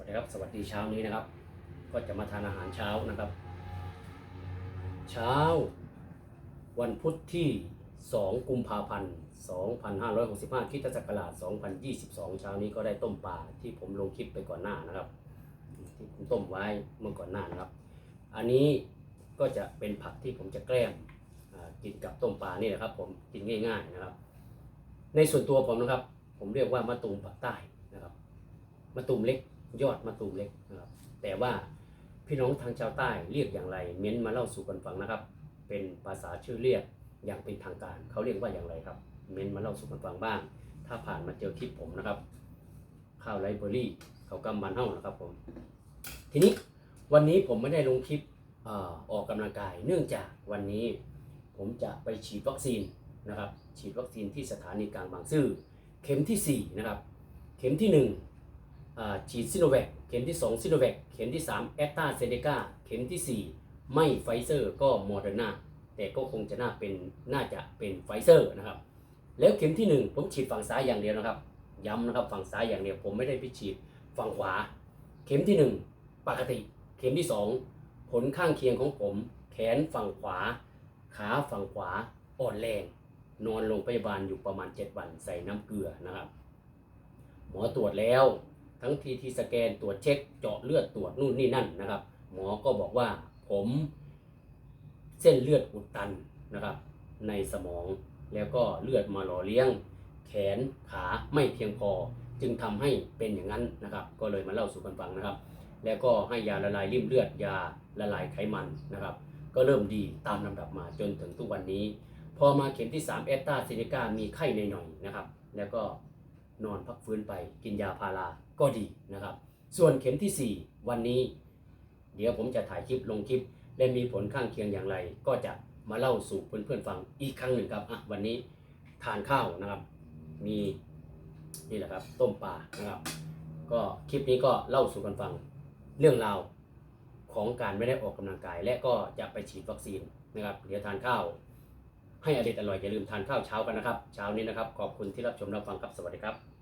วัสดีครับ สวัสดีเช้านี้นะครับ ก็จะมาทานอาหารเช้านะครับ เช้า วันพุธที่ 2 กุมภาพันธ์ 2565คริสตศักราช2022 เช้านี้ก็ได้ต้มปลาที่ผมลงคลิปไปก่อนหน้านะครับ ที่ผมต้มไว้เมื่อก่อนหน้านะครับ อันนี้ก็จะเป็นผักที่ผมจะแกล้มกินกับต้มปลานี่แหละครับ ผมกินง่ายๆนะครับ ในส่วนตัวผมนะครับ ผมเรียกว่ามะตูมปักใต้นะครับมะตูมเล็ก ยอดมะตูมเล็กนะครับแต่ว่าพี่น้องทางชาวใต้เรียกอย่างไร เม้นมาเล่าสู่กันฟังนะครับ เป็นภาษาชื่อเรียกอย่างเป็นทางการ เขาเรียกว่าอย่างไรครับ เม้นมาเล่าสู่กันฟังบ้าง ถ้าผ่านมาเจอคลิปผมนะครับ ข้าวไรเบอรี่เขากำมันเฮ้านะครับผม ทีนี้วันนี้ผมไม่ได้ลงคลิปออออกกำลังกาย เนื่องจากวันนี้ผมจะไปฉีดวัคซีนนะครับ ฉีดวัคซีนที่สถานีกลางบางซื่อเข็มที่4นะครับ เข็มที่1อ่า ฉีดซิโนแวคเข็มที่ 2 ซิโนแวคเข็มที่ 3 แอตตาเซเนกาเข็มที่ 4 ไม่ไฟเซอร์ก็โมเดอร์นาแต่ก็คงจะน่าเป็นน่าจะเป็นไฟเซอร์นะครับ แล้วเข็มที่ 1 ผมฉีดฝั่งซ้ายอย่างเดียวนะครับ ย้ำนะครับฝั่งซ้ายอย่างเดียวผมไม่ได้ไปฉีดฝั่งขวา เข็มที่ 1 ปกติ เข็มที่ 2 ผลข้างเคียงของผม แขนฝั่งขวา ขาฝั่งขวาอ่อนแรง นอนโรงพยาบาลอยู่ประมาณ 7 วันใส่น้ำเกลือนะครับ หมอตรวจแล้ว ทั้งทีทีสแกนตรวจเช็คเจาะเลือดตรวจนู่นนี่นั่นนะครับ หมอก็บอกว่าผมเส้นเลือดอุดตันนะครับ ในสมองแล้วก็เลือดมาหล่อเลี้ยง แขนขาไม่เพียงพอ จึงทำให้เป็นอย่างนั้นนะครับ ก็เลยมาเล่าสู่กันฟังนะครับ แล้วก็ให้ยาละลายริ่มเลือดยาละลายไขมันนะครับ ก็เริ่มดีตามลำดับมาจนถึงทุกวันนี้ พอมาเข็มที่ 3 แอตตาเซเนกามีไข้หน่อยๆนะครับ แล้วก็ นอนพักฟื้นไปกินยาพาราก็ดีนะครับ ส่วนเข็มทีสี่ 4 วันนี้ เดี๋ยวผมจะถ่ายคลิปลงคลิป และมีผลข้างเคียงอย่างไร ก็จะมาเล่าสู่เพื่อนๆฟังอีกครั้งหนึ่งครับอะวันนี้ทานข้าวนะครับ มีนี่แหละครับต้มปลานะครับ ก็คลิปนี้ก็เล่าสู่กันฟังเรื่องราวของการไม่ได้ออกกำลังกาย และก็จะไปฉีดวัคซีนนะครับเดี๋ยวทานข้าวให้อร่อยอร่อยอย่าลืมทานข้าวเช้ากันนะครับ เช้านี้นะครับ ขอบคุณที่รับชมรับฟังครับ สวัสดีครับ